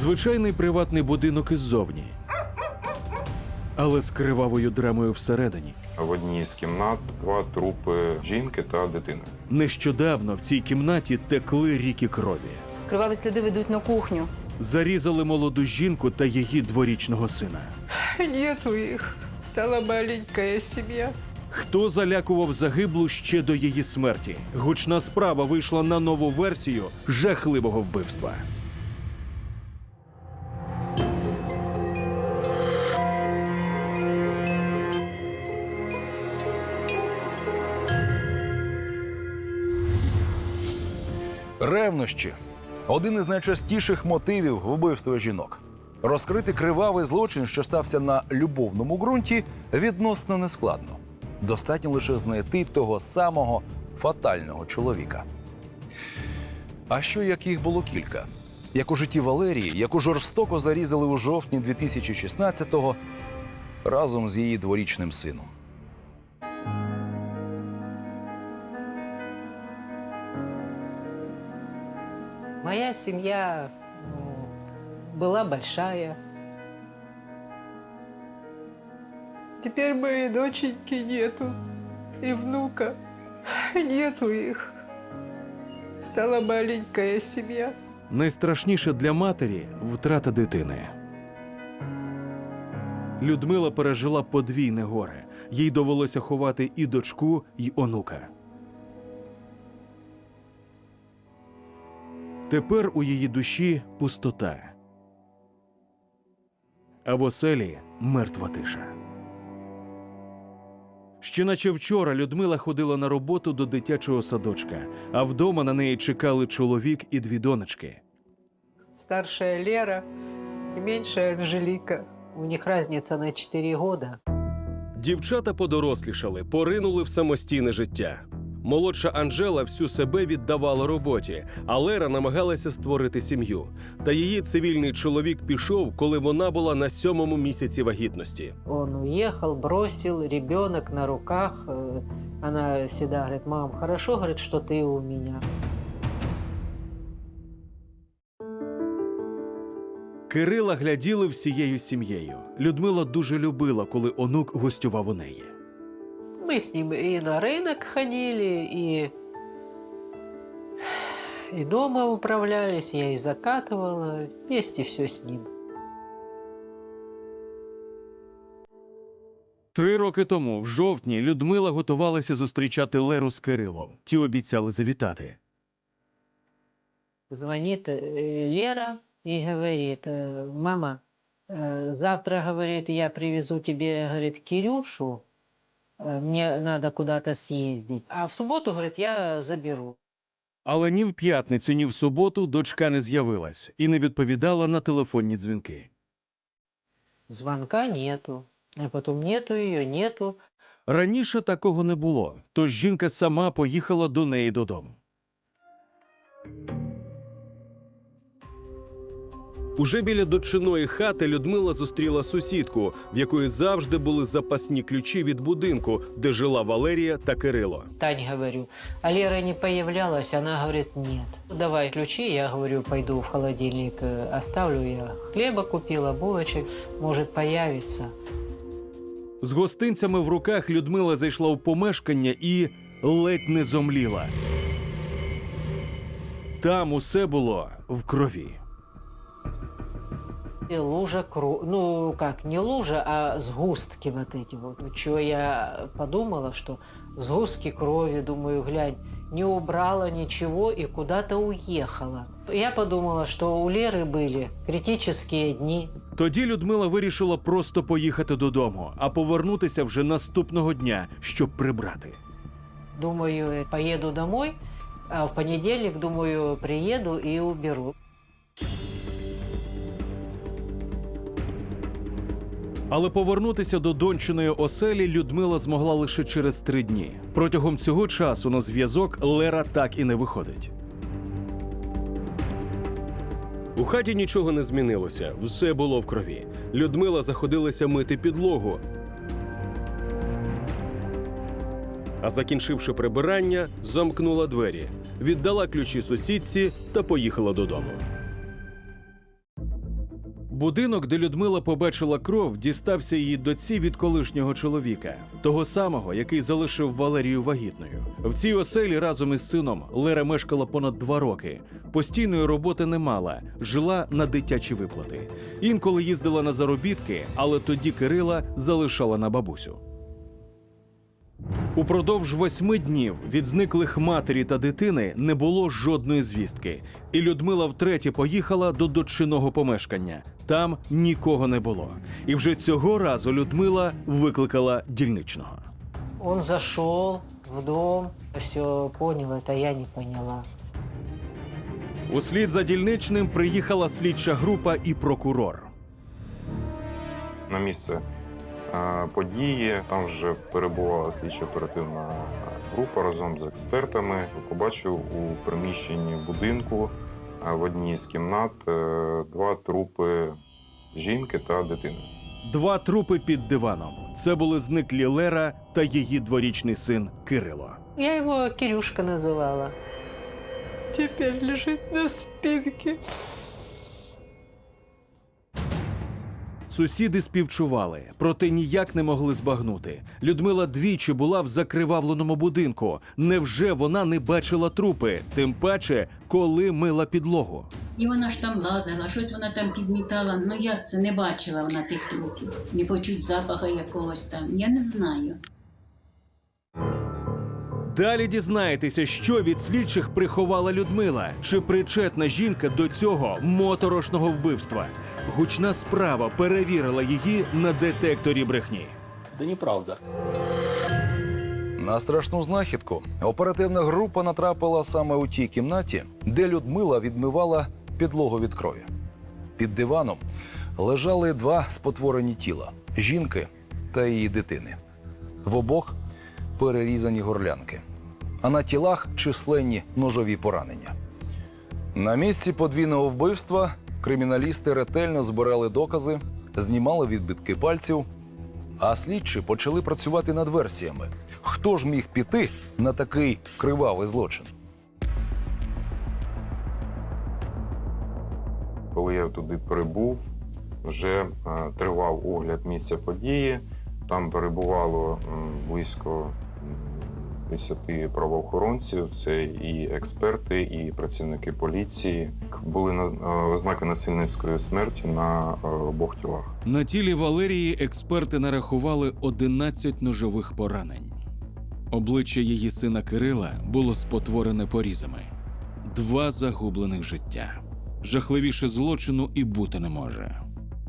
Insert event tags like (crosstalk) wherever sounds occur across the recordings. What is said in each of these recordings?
Звичайний приватний будинок іззовні. Але з кривавою драмою всередині. В одній з кімнат два трупи жінки та дитини. Нещодавно в цій кімнаті текли ріки крові. Криваві сліди ведуть на кухню. Зарізали молоду жінку та її дворічного сина. Нету их. Стала маленькая семья. Хто залякував загиблу ще до її смерті? Гучна справа вийшла на нову версію жахливого вбивства. Ревнощі один із найчастіших мотивів вбивства жінок. Розкрити кривавий злочин, що стався на любовному ґрунті, відносно нескладно. Достатньо лише знайти того самого фатального чоловіка. А що як їх було кілька? Як у житті Валерії, яку жорстоко зарізали у жовтні 2016-го разом з її дворічним сином. Моя семья ну, была большая. Теперь моей доченьки нету. И внука. Нету их. Стала маленькая семья. Найстрашніше для матері втрата дитини. Людмила пережила подвійне горе. Їй довелося ховати і дочку, і онука. Тепер у її душі пустота. А в оселі мертва тиша. Ще наче вчора Людмила ходила на роботу до дитячого садочка, а вдома на неї чекали чоловік і дві донечки. Старшая Лера и меньшая Анжелика. У них разница на 4 года. Дівчата подорослішали, поринули в самостійне життя. Молодша Анжела всю себе віддавала роботі, а Лера намагалася створити сім'ю. Та її цивільний чоловік пішов, коли вона була на сьомому місяці вагітності. Он уехал, бросил, ребенок на руках. Э, Она всегда говорит, мам, хорошо, говорит, что ты у меня. Кирила гляділи всією сім'єю. Людмила дуже любила, коли онук гостював у неї. Мы с ним и на рынок ходили, и, и дома управлялись, я и закатывала, вместе все с ним. Три роки тому, в жовтні, Людмила готувалася зустрічати Леру з Кирилом. Ті обіцяли завітати. Звонит э, Лера и говорит, э, мама, э, завтра, говорит, я привезу тебе, говорит, Кирюшу, э, мне надо куда-то съездить. А в субботу, говорит, я заберу. Але ні в п'ятницю, ні в суботу дочка не з'явилась і не відповідала на телефонні дзвінки. Звонка нету. А потом нету ее, нету. Раніше такого не було, тож жінка сама поїхала до неї додому. Уже біля дочиної хати Людмила зустріла сусідку, в якої завжди були запасні ключі від будинку, де жила Валерія та Кирило. Тань говорю, а Лера не появлялась, она говорит, нет. Давай ключи, я говорю, пойду в холодильник, э, оставлю я. Хлеба купила, булочек, может появится. З гостинцями в руках Людмила зайшла в помешкання і ледь не зомліла. Там усе було в крові. И лужа крови, ну как, не лужа, а сгустки вот эти вот. Ну, чего я подумала, что сгустки крови, думаю, глянь, не убрала ничего и куда-то уехала. Я подумала, что у Леры были критические дни. Тоді Людмила вирішила просто поїхати додому, а повернутися вже наступного дня, щоб прибрати. Думаю, э, поеду домой, а в понедельник, думаю, приеду и уберу. Але повернутися до дончиної оселі Людмила змогла лише через три дні. Протягом цього часу на зв'язок Лера так і не виходить. У хаті нічого не змінилося, все було в крові. Людмила заходилася мити підлогу. А закінчивши прибирання, замкнула двері, віддала ключі сусідці та поїхала додому. Будинок, де Людмила побачила кров, дістався її доці від колишнього чоловіка, того самого, який залишив Валерію вагітною. В цій оселі разом із сином Лера мешкала понад два роки. Постійної роботи не мала, жила на дитячі виплати. Інколи їздила на заробітки, але тоді Кирила залишала на бабусю. Упродовж восьми днів від зниклих матері та дитини не було жодної звістки, і Людмила втретє поїхала до дочиного помешкання. Там нікого не було. І вже цього разу Людмила викликала дільничного. Он зашел в дом, все понял, это я не поняла. Услід за дільничним приїхала слідча група і прокурор. На місце події там вже перебувала слідчо-оперативна група разом з експертами. Побачив у приміщенні будинку е, в одній з кімнат е, два трупи жінки та дитини. Два трупи під диваном. Це були зниклі Лера та її дворічний син Кирило. Я его Кирюшка называла. Теперь лежит на спинке. Сусіди співчували, проте ніяк не могли збагнути. Людмила двічі була в закривавленому будинку. Невже вона не бачила трупи? Тим паче, коли мила підлогу. І вона ж там лазила, щось вона там підмітала. Ну як це не бачила вона тих трупів? Не почуть запаха якогось там. Я не знаю. Далі дізнаєтеся, що від слідчих приховала Людмила. Чи причетна жінка до цього моторошного вбивства? Гучна справа перевірила її на детекторі брехні. Да неправда. На страшну знахідку оперативна група натрапила саме у тій кімнаті, де Людмила відмивала підлогу від крові. Під диваном лежали два спотворені тіла жінки та її дитини. В обох перерізані горлянки, а на тілах численні ножові поранення. На місці подвійного вбивства криміналісти ретельно збирали докази, знімали відбитки пальців, а слідчі почали працювати над версіями. Хто ж міг піти на такий кривавий злочин? Коли я туди прибув, вже е, тривав огляд місця події. Там перебувало близько 10 правоохоронців. Це і експерти, і працівники поліції. Були е, ознаки насильницької смерті на е, обох тілах. На тілі Валерії експерти нарахували 11 ножових поранень. Обличчя її сина Кирила було спотворене порізами. Два загублених життя. Жахливіше злочину і бути не може.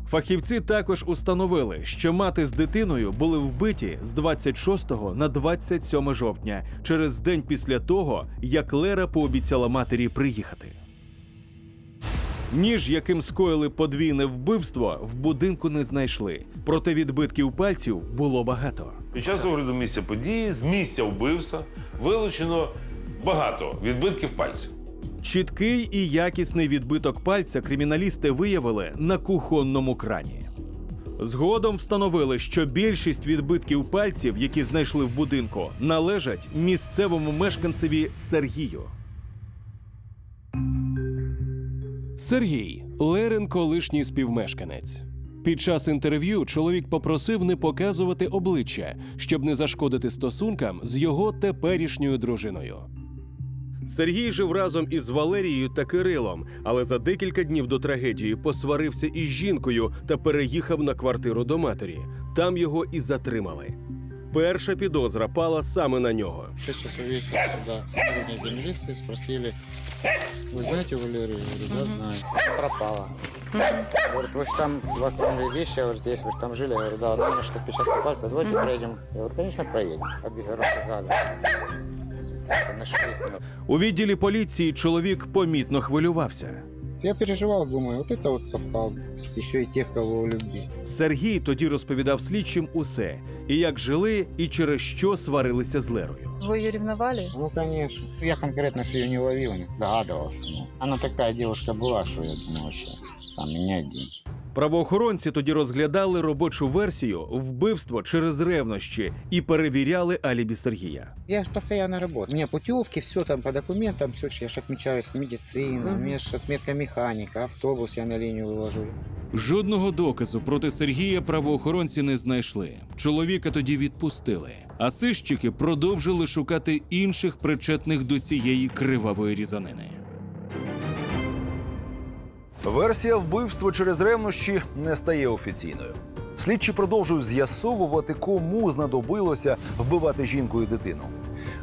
Фахівці також установили, що мати з дитиною були вбиті з 26 на 27 жовтня, через день після того, як Лера пообіцяла матері приїхати. Ніж, яким скоїли подвійне вбивство, в будинку не знайшли. Проте відбитків пальців було багато. Під час огляду місця події з місця вбивства вилучено багато відбитків пальців. Чіткий і якісний відбиток пальця криміналісти виявили на кухонному крані. Згодом встановили, що більшість відбитків пальців, які знайшли в будинку, належать місцевому мешканцеві Сергію. Сергій Лерин, колишній співмешканець. Під час інтерв'ю чоловік попросив не показувати обличчя, щоб не зашкодити стосункам з його теперішньою дружиною. Сергій жив разом із Валерією та Кирилом, але за декілька днів до трагедії посварився із жінкою та переїхав на квартиру до матері. Там його і затримали. Перша підозра пала саме на нього. В 6 часов вечера сюда сотрудники милиции спросили, вы знаете Валерию? Я говорю, да, знаю. пропала. Говорит, вы же там, у вас там вещи, говорит, есть, вы же там жили. Я говорю, да, ну, что отпечатки пальца, давайте проедем. Я говорю, конечно, проедем. Обе- рассказали. Нашли. У відділі поліції чоловік помітно хвилювався. Я переживал, думаю, вот это вот попал. Еще и тех, кого любви. Сергій тоді розповідав слідчим усе, і як жили, і через що сварилися з Лерою. Вы ее ревновали? Ну, конечно. Я конкретно же ее не ловил, не догадывался. Ну, она такая девушка была, что я думал, что там меня один. Правоохоронці тоді розглядали робочу версію вбивство через ревнощі і перевіряли алібі Сергія. Я же постоянно работаю. У меня путевки, все там по документам, все, я же отмечаюсь медицина, у меня же отметка механика, автобус я на линию выложу. Жодного доказу проти Сергія правоохоронці не знайшли. Чоловіка тоді відпустили, а сищики продовжили шукати інших причетних до цієї кривавої різанини. Версія вбивства через ревнощі не стає офіційною. Слідчі продовжують з'ясовувати, кому знадобилося вбивати жінку і дитину.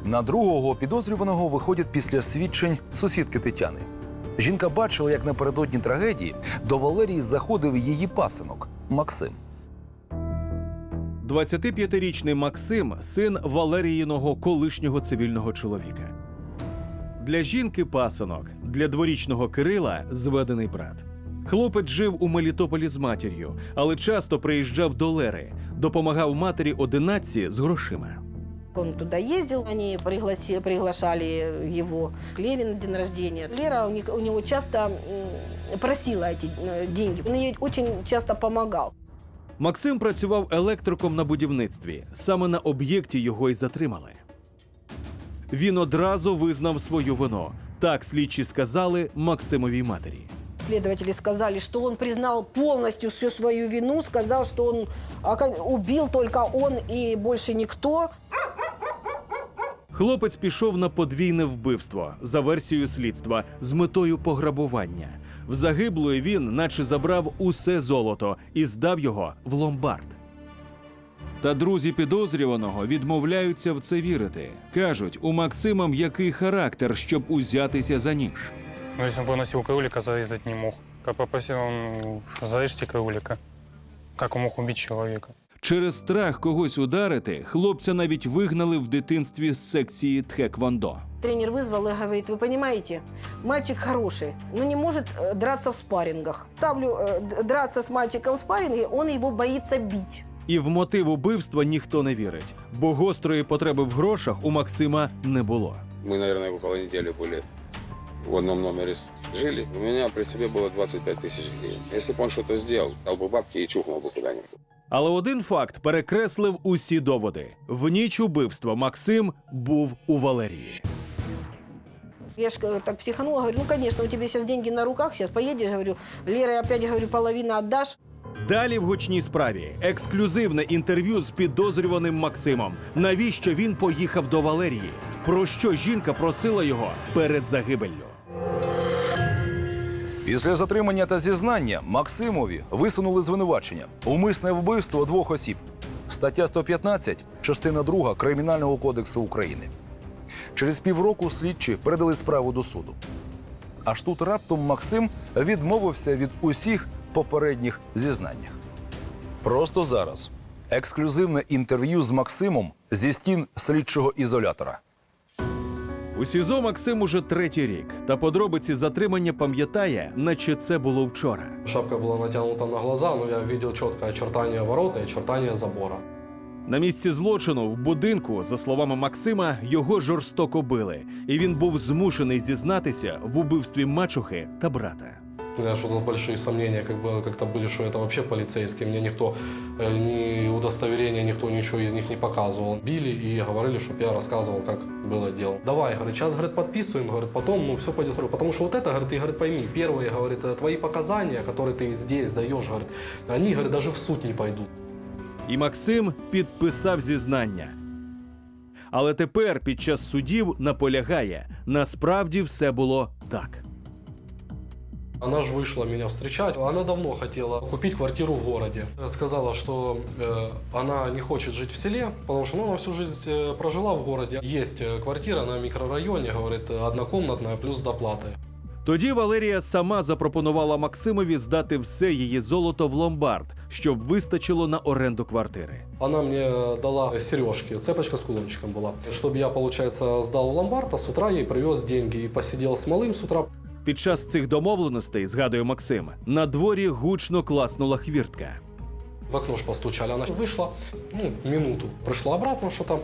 На другого підозрюваного виходять після свідчень сусідки Тетяни. Жінка бачила, як напередодні трагедії до Валерії заходив її пасинок Максим. 25-річний Максим син Валеріїного колишнього цивільного чоловіка. Для жінки пасинок, для дворічного Кирила зведений брат. Хлопець жив у Мелітополі з матір'ю, але часто приїжджав до Лери, допомагав матері одинадцці з грошима. Он туда ездил, они пригласи- приглашали его к Лере на день рождения. Лера у, них- у него часто просила эти э, деньги. Он ей очень часто помогал. Максим працював електриком на будівництві. Саме на об'єкті його й затримали. Він одразу визнав свою вину. Так слідчі сказали Максимовій матері. Следователи сказали, что он признал полностью всю свою вину, сказал, что он убил только он и больше никто. Хлопець пішов на подвійне вбивство за версією слідства з метою пограбування. В загиблої він, наче забрав усе золото і здав його в ломбард. Та друзі підозрюваного відмовляються в це вірити. кажуть, у Максима м'який характер, щоб узятися за ніж. Ну, если он поносил каулика, зарезать не мог. Как попросил он, зарежьте каулика. Как он мог убить человека? Через страх когось ударити, хлопця навіть вигнали в дитинстві з секції Тхеквондо. Тренер вызвал и говорит, вы понимаете, мальчик хороший, но не может э, драться в спаррингах. Ставлю э, д- драться с мальчиком в спарринге, он его боится бить. І в мотив убивства ніхто не вірить, бо гострої потреби в грошах у Максима не було. Мы, наверное, около недели были в одном номере жили. У меня при себе было 25 тысяч гривен. Если бы он что-то сделал, дал бы бабки и чухнул бы куда-нибудь. Але один факт перекреслив усі доводи: в ніч убивства Максим був у Валерії. Я ж э, так психанула, говорю, ну, конечно, у тебя сейчас деньги на руках, сейчас поедешь, говорю, Лера, опять, говорю, половину отдашь. Далі в гучній справі ексклюзивне інтерв'ю з підозрюваним Максимом. Навіщо він поїхав до Валерії? Про що жінка просила його перед загибеллю? Після затримання та зізнання Максимові висунули звинувачення умисне вбивство двох осіб. Стаття 115, частина 2 Кримінального кодексу України. Через півроку слідчі передали справу до суду. Аж тут раптом Максим відмовився від усіх попередніх зізнаннях. Просто зараз ексклюзивне інтерв'ю з Максимом зі стін слідчого ізолятора. У СІЗО Максим уже третій рік, та подробиці затримання пам'ятає, наче це було вчора. Шапка была натянута на глаза, но я видел четкое очертание ворота и очертание забора. На місці злочину в будинку, за словами Максима, його жорстоко били, і він був змушений зізнатися в убивстві мачухи та брата. У меня что-то большие сомнения как бы как-то были, что это вообще полицейские. Мне никто, э, ни удостоверения, никто ничего из них не показывал. Били и говорили, чтобы я рассказывал, как было дело. Давай, говорит, сейчас, говорит, подписываем, говорит, потом, ну, все пойдет хорошо. Потому что вот это, говорит, ты, говорит, пойми, первые, говорит, э, твои показания, которые ты здесь даешь, говорит, они, говорит, даже в суд не пойдут. І Максим підписав зізнання. Але тепер під час судів наполягає, насправді все було так. Она же вышла меня встречать. Она давно хотела купить квартиру в городе. Сказала, что э, она не хочет жить в селе, потому что ну, она всю жизнь э, прожила в городе. Есть э, квартира на микрорайоне, говорит, однокомнатная плюс с доплатой. Тоді Валерія сама запропонувала Максимові здати все її золото в ломбард, щоб вистачило на оренду квартири. Она мне дала сережки, цепочка с кулончиком была. Чтобы я, получается, сдал в ломбард, а с утра ей привез деньги и посидел с малым с утра. Під час цих домовленостей, згадує Максим, на дворі гучно класнула хвіртка. В окно ж постучали. Она вышла, ну, минуту. Пришла обратно, что там.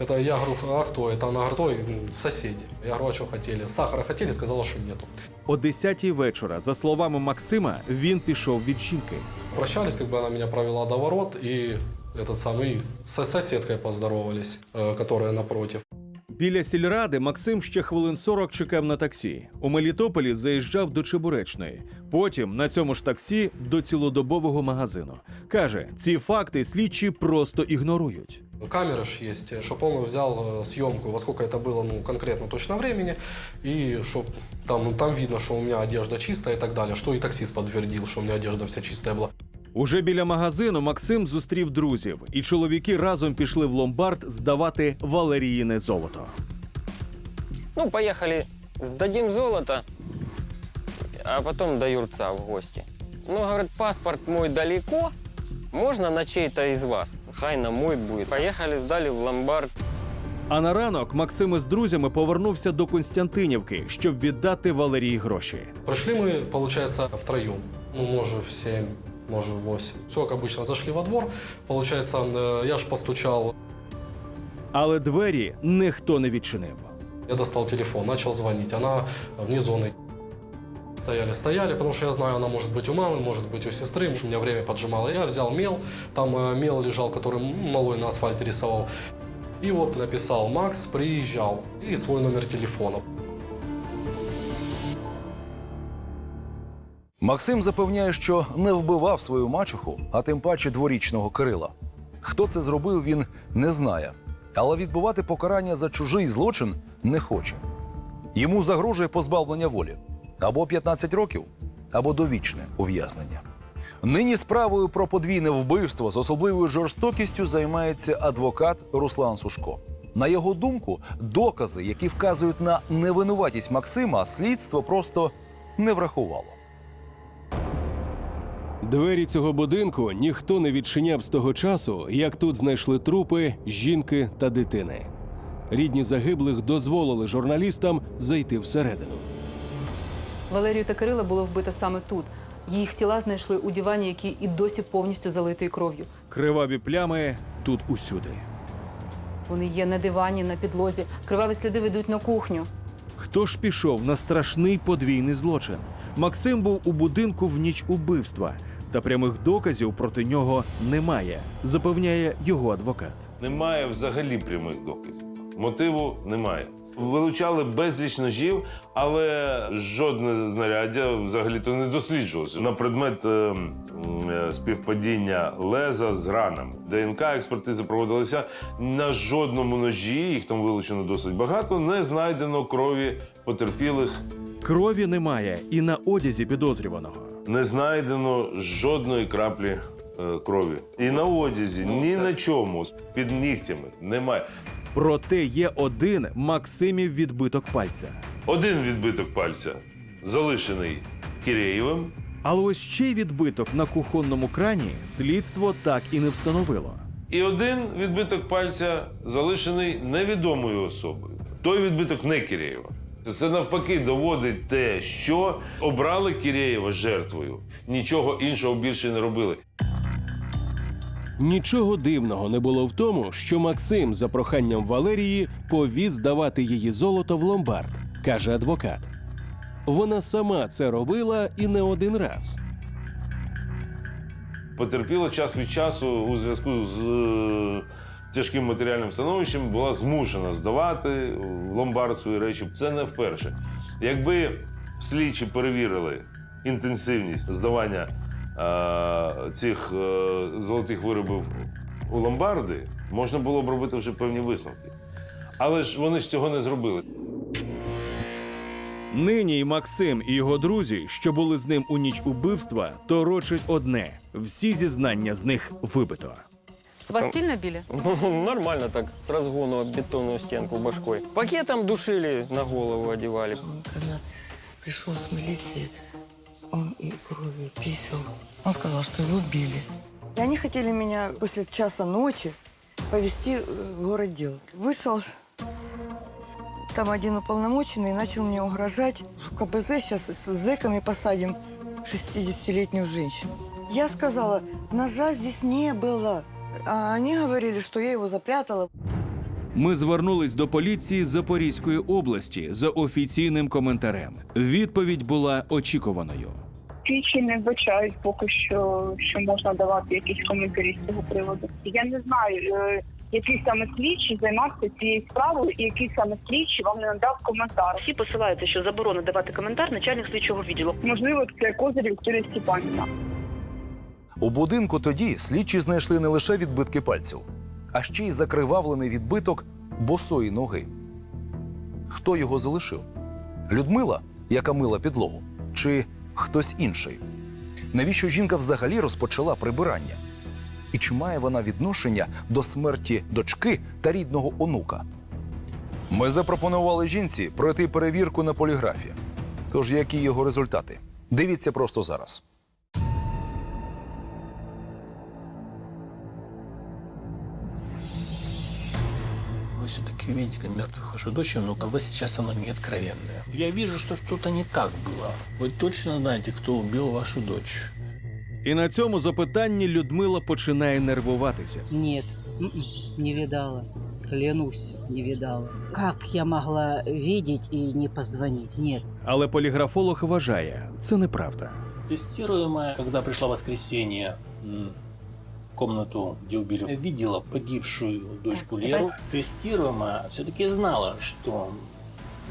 Это я говорю, а кто это? Она говорит, ой, м, соседи. Я говорю, а что хотели? Сахара хотели? Сказала, что нету. О 10-й вечора, за словами Максима, він пішов від жінки. Прощались, как бы она меня провела до ворот, и этот самый со соседкой поздоровались, э, которая напротив. Біля сільради Максим ще хвилин 40 чекав на таксі. У Мелітополі заїжджав до Чебуречної. Потім на цьому ж таксі до цілодобового магазину. Каже, ці факти слідчі просто ігнорують. Камеры ж есть, чтобы он взял э, съемку, во сколько это было, ну, конкретно точно времени, и чтоб там, ну, там видно, что у меня одежда чистая и так далее, что и таксист подтвердил, что у меня одежда вся чистая была. Уже біля магазину Максим зустрів друзів, і чоловіки разом пішли в ломбард здавати Валеріїне золото. Ну, поехали, сдадим золото, а потом до Юрца в гости. Ну, говорит, паспорт мой далеко, можно на чей-то из вас? Хай на мой будет. Поехали, сдали в ломбард. А на ранок Максим із друзями повернувся до Константинівки, щоб віддати Валерії гроші. Пришли мы, получается, втроем, ну, может, в 7, может, в 8. Все, как обычно, зашли во двор, получается, э, я ж постучал, Але двері ніхто не відчинив. я достал телефон, начал звонить, она вне зоны. Стояли, стояли, потому что я знаю, она может быть у мамы, может быть у сестры, потому что у меня время поджимало. Я взял мел, там э, мел лежал, который м, малой на асфальте рисовал. И вот написал «Макс приезжал» и свой номер телефона. Максим запевняє, що не вбивав свою мачуху, а тим паче дворічного Кирила. Хто це зробив, він не знає. Але відбувати покарання за чужий злочин не хоче. Йому загрожує позбавлення волі або 15 років, або довічне ув'язнення. Нині справою про подвійне вбивство з особливою жорстокістю займається адвокат Руслан Сушко. На його думку, докази, які вказують на невинуватість Максима, слідство просто не врахувало. Двері цього будинку ніхто не відчиняв з того часу, як тут знайшли трупи жінки та дитини. Рідні загиблих дозволили журналістам зайти всередину. Валерію та Кирила було вбито саме тут. Їх тіла знайшли у дивані, який і досі повністю залитий кров'ю. Криваві плями тут усюди. Вони є на дивані, на підлозі. Криваві сліди ведуть на кухню. Хто ж пішов на страшний подвійний злочин? Максим був у будинку в ніч убивства, та прямих доказів проти нього немає, запевняє його адвокат. Немає взагалі прямих доказів. Мотиву немає. Вилучали безліч ножів, але жодне знаряддя взагалі-то не досліджувалося на предмет е, е, співпадіння леза з ранами. ДНК експертизи проводилися на жодному ножі, їх там вилучено досить багато. Не знайдено крові потерпілих, Крові немає і на одязі підозрюваного. не знайдено жодної краплі е, крові. І на одязі, ні на чому, під нігтями немає. Проте є один Максимів відбиток пальця. Один відбиток пальця залишений Киреєвим. Але ось ще й відбиток на кухонному крані слідство так і не встановило. І один відбиток пальця залишений невідомою особою. Той відбиток не Киреєва. Це навпаки доводить те, що обрали Киреєва жертвою. Нічого іншого більше не робили. Нічого дивного не було в тому, що Максим за проханням Валерії повіз здавати її золото в ломбард, каже адвокат. Вона сама це робила і не один раз. Потерпіла час від часу у зв'язку з е, тяжким матеріальним становищем, була змушена здавати в ломбард свої речі. Це не вперше. Якби слідчі перевірили інтенсивність здавання е, цих е, золотих виробів у ломбарди, можна було б робити вже певні висновки. Але ж вони ж цього не зробили. Нині й Максим і його друзі, що були з ним у ніч убивства, торочать одне: всі зізнання з них вибито. Вас сильно били? (laughs) Нормально так, с разгону об бетонную стенку башкой. Пакетом душили, на голову одевали. Когда пришел с милиции, он и кровью писал. Он сказал, что его били. И они хотели меня после часа ночи повезти э, в город дел. Вышел там один уполномоченный и начал мне угрожать. В КПЗ сейчас с зэками посадим 60-летнюю женщину. Я сказала, ножа здесь не было. А они говорили, что я его запрятала. Ми звернулись до поліції Запорізької області за офіційним коментарем. Відповідь була очікуваною. Слідчі не вбачають поки що, що можна давати якісь коментарі з цього приводу. Я не знаю, е, який саме слідчий займався цією справою і який саме слідчий вам не надав коментар. Всі посилаються, що заборона давати коментар начальник слідчого відділу. Можливо, це козир Вікторія Степанівна. У будинку тоді слідчі знайшли не лише відбитки пальців, а ще й закривавлений відбиток босої ноги. Хто його залишив? Людмила, яка мила підлогу, чи хтось інший? Навіщо жінка взагалі розпочала прибирання? І чи має вона відношення до смерті дочки та рідного онука? Ми запропонували жінці пройти перевірку на поліграфі. Тож які його результати? Дивіться просто зараз. видели мертвых вашу дочь, но вы сейчас оно не откровенное. Я вижу, что что-то не так было. Вы точно знаете, кто убил вашу дочь? І на цьому запитанні Людмила починає нервуватися. Нет, м-м, не видала. Клянусь, не видала. Как я могла видеть и не позвонить? Нет. Але поліграфолог вважає, це неправда. Тестируемая, когда пришла воскресенье м, в комнату, где убили, видела погибшую дочку Леру. Тестируемая все-таки знала, что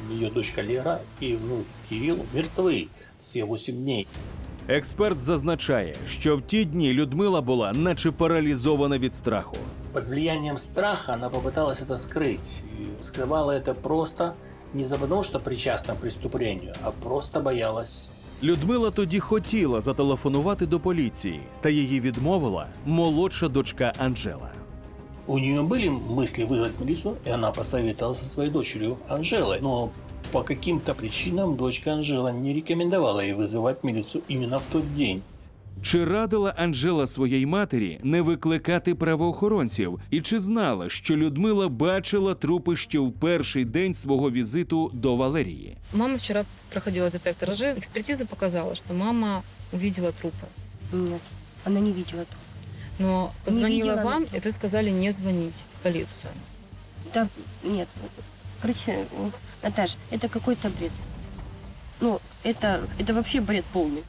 ее дочка Лера и внук Кирилл мертвы все 8 дней. Експерт зазначає, що в ті дні Людмила була наче паралізована від страху. Под влиянием страха она попыталась это скрыть. И скрывала это просто не за потому, что причастна к преступлению, а просто боялась. Людмила тоді хотіла зателефонувати до поліції, та її відмовила молодша дочка Анжела. У нее были мысли вызвать милицию, и она посоветовалась со своей дочерью Анжелой. Но по каким-то причинам дочка Анжела не рекомендовала ей вызывать милицию именно в тот день. Чи радила Анжела своїй матері не викликати правоохоронців? І чи знала, що Людмила бачила трупи ще в перший день свого візиту до Валерії? Мама вчера проходила детектор лжи. Экспертиза показала, что мама увидела трупы. Нет, она не видела. Но Не позвонила видела вам, она и вы сказали не звонить в полицию. Да, нет. Короче, Наташ, это какой-то бред. Ну, это, это вообще бред полный.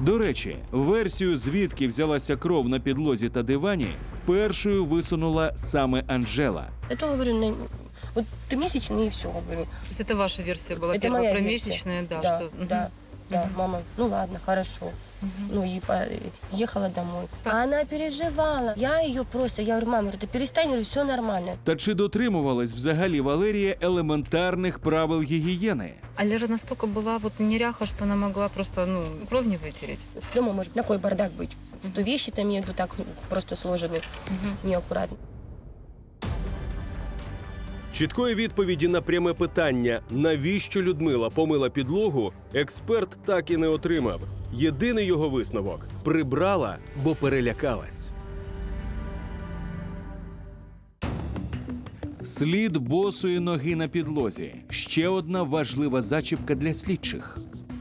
До речі, версію, звідки взялася кров на підлозі та дивані, першою висунула саме Анжела. Это, говорю, на- вот ты месячный и все, говорю. То есть это ваша версия была Это первая моя про версия. месячные, да, да, что... да, Мгм. да, Мгм. мама, ну ладно, хорошо. Ну и по- ехала домой. А она переживала. Я ее просто, я говорю, мама, говорю, ты перестань, говорю, все нормально. Та чи дотримувалась взагалі Валерія елементарних правил гігієни? А Лера настолько была вот неряха, что она могла просто, ну, кровь не вытереть. Дома может такой бардак быть. То вещи там, я иду так просто сложены, неаккуратно. Чіткої відповіді на пряме питання, навіщо Людмила помила підлогу, експерт так і не отримав. Єдиний його висновок прибрала, бо перелякалась. Слід босої ноги на підлозі. Ще одна важлива зачіпка для слідчих.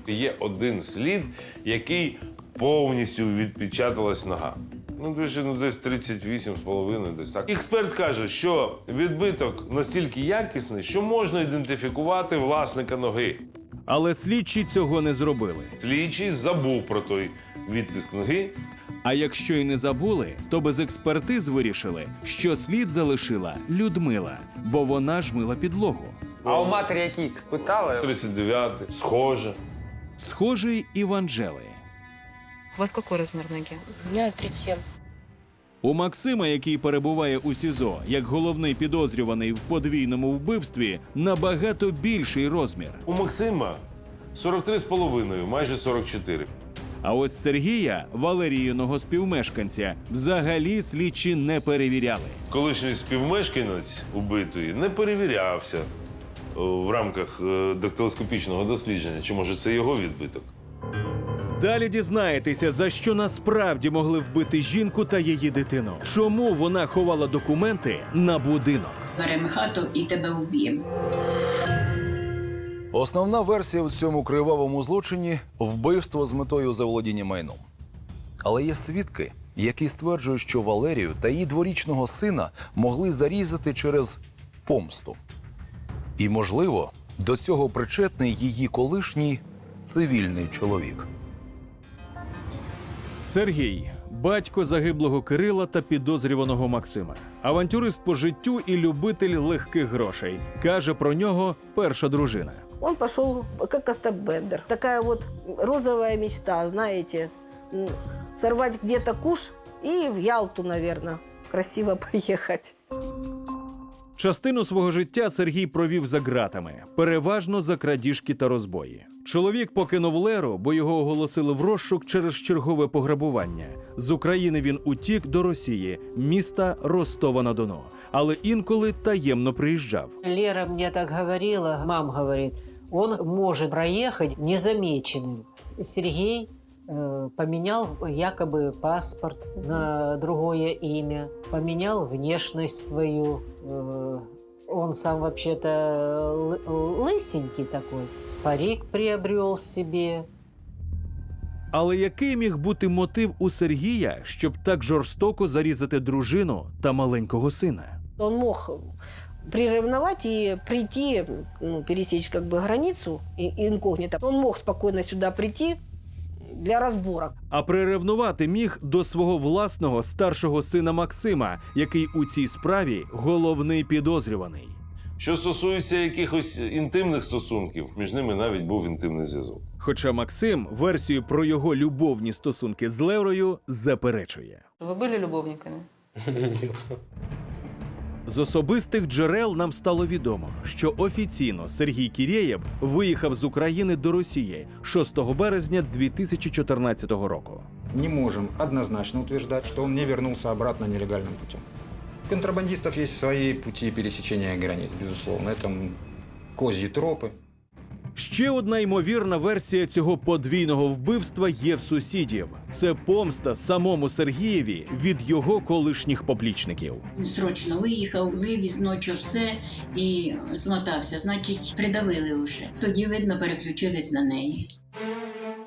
Є один слід, який повністю відпечаталась нога. Ну, дуже, ну, десь 38 з половиною, десь так. Експерт каже, що відбиток настільки якісний, що можна ідентифікувати власника ноги. Але слідчі цього не зробили. Слідчий забув про той відтиск ноги. А якщо й не забули, то без експертиз вирішили, що слід залишила Людмила, бо вона ж мила підлогу. А у матері які спитали? 39, схоже. Схожий і в Анжели. У вас какой размер ноги? У меня 37. У Максима, який перебуває у СІЗО як головний підозрюваний в подвійному вбивстві, набагато більший розмір. У Максима 43,5, майже 44. А ось Сергія, Валеріїного співмешканця, взагалі слідчі не перевіряли. Колишній співмешканець убитої не перевірявся в рамках е, дактилоскопічного дослідження, чи може це його відбиток. Далі дізнаєтеся, за що насправді могли вбити жінку та її дитину. Чому вона ховала документи на будинок? Беремо хату і тебе вб'ємо. Основна версія у цьому кривавому злочині вбивство з метою заволодіння майном. Але є свідки, які стверджують, що Валерію та її дворічного сина могли зарізати через помсту. І, можливо, до цього причетний її колишній цивільний чоловік. Сергій батько загиблого Кирила та підозрюваного Максима, авантюрист по життю і любитель легких грошей. каже про нього перша дружина. Он пошел как Остап Бендер. Такая вот розовая мечта, знаете, сорвать где-то куш и в Ялту, наверное, красиво (laughs) поехать. Частину свого життя Сергій провів за ґратами, переважно за крадіжки та розбої. Чоловік покинув Леру, бо його оголосили в розшук через чергове пограбування. З України він утік до Росії, міста Ростова на Дону, але інколи таємно приїжджав. Лера мне так говорила, мам говорит, он может проехать незамеченным. Сергей э, поменял якобы паспорт на другое имя, поменял внешность свою. Э, он сам вообще-то лы- лысенький такой. Парик приобрел себе. Але який міг бути мотив у Сергія, щоб так жорстоко зарізати дружину та маленького сина? Он мог приревновать и прийти, ну, пересечь как бы границу и- инкогнито. Он мог спокойно сюда прийти для разборок. А приревнувати міг до свого власного старшого сина Максима, який у цій справі головний підозрюваний. Що стосується якихось інтимних стосунків, між ними навіть був інтимний зв'язок. Хоча Максим версію про його любовні стосунки з Леврою заперечує. Вы были любовниками? Нет. З особистих джерел нам стало відомо, що офіційно Сергій Кірєєв виїхав з України до Росії 6 березня 2014 року. Не можем однозначно утверждать, что он не вернулся обратно нелегальным путем. У контрабандистов есть свои пути пересечения границ, безусловно. Это м, козьи тропы. Ще одна ймовірна версія цього подвійного вбивства є в сусідів. Це помста самому Сергієві від його колишніх поплічників. Він срочно виїхав, вивіз ночі все і змотався. Значить, придавили вже. Тоді, видно, переключились на неї.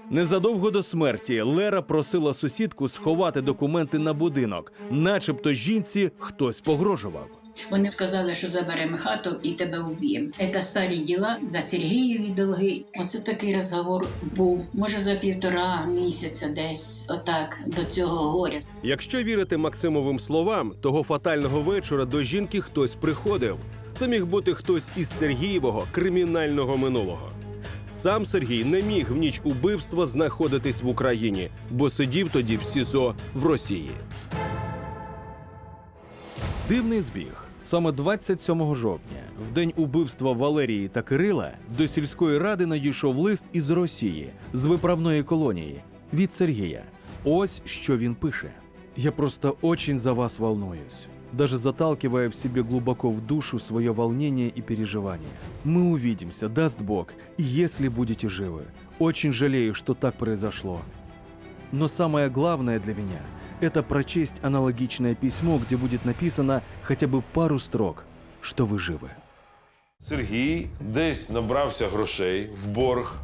Незадовго до смерті Лера просила сусідку сховати документи на будинок, начебто жінці хтось погрожував. Вони сказали, що заберемо хату і тебе вб'ємо. Це старі діла за Сергієві долги. Оце такий розговор був. Може, за півтора місяця десь отак до цього горя. Якщо вірити Максимовим словам, того фатального вечора до жінки хтось приходив. Це міг бути хтось із Сергієвого кримінального минулого. Сам Сергій не міг в ніч убивства знаходитись в Україні, бо сидів тоді в СІЗО в Росії. Дивний збіг. Саме 27 жовтня, в день убивства Валерії та Кирила, до сільської ради надійшов лист із Росії з виправної колонії від Сергія. Ось що він пише: Я просто очень за вас волнуюсь. Даже заталкивая в себе глубоко в душу свое волнение и переживание. Мы увидимся, даст Бог, и если будете живы. Очень жалею, что так произошло. Но самое главное для меня – это прочесть аналогичное письмо, где будет написано хотя бы пару строк, что вы живы. Сергій десь набрався грошей в борг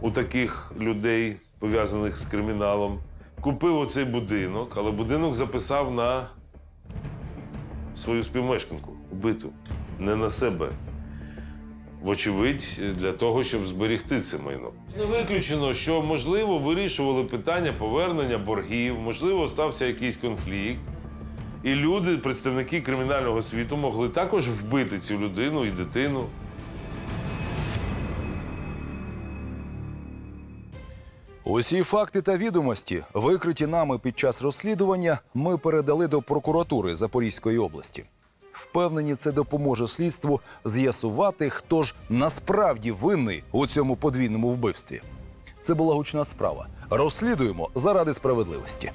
у таких людей, пов'язаних з криміналом. Купив оцей будинок, але будинок записав на свою співмешканку, убиту, не на себе. Вочевидь, для того, щоб зберегти це майно. Не виключено, що можливо вирішували питання повернення боргів, можливо, стався якийсь конфлікт. І люди, представники кримінального світу, могли також вбити цю людину і дитину. Усі факти та відомості, викриті нами під час розслідування, ми передали до прокуратури Запорізької області. Впевнені, це допоможе слідству з'ясувати, хто ж насправді винний у цьому подвійному вбивстві. Це була гучна справа. Розслідуємо заради справедливості.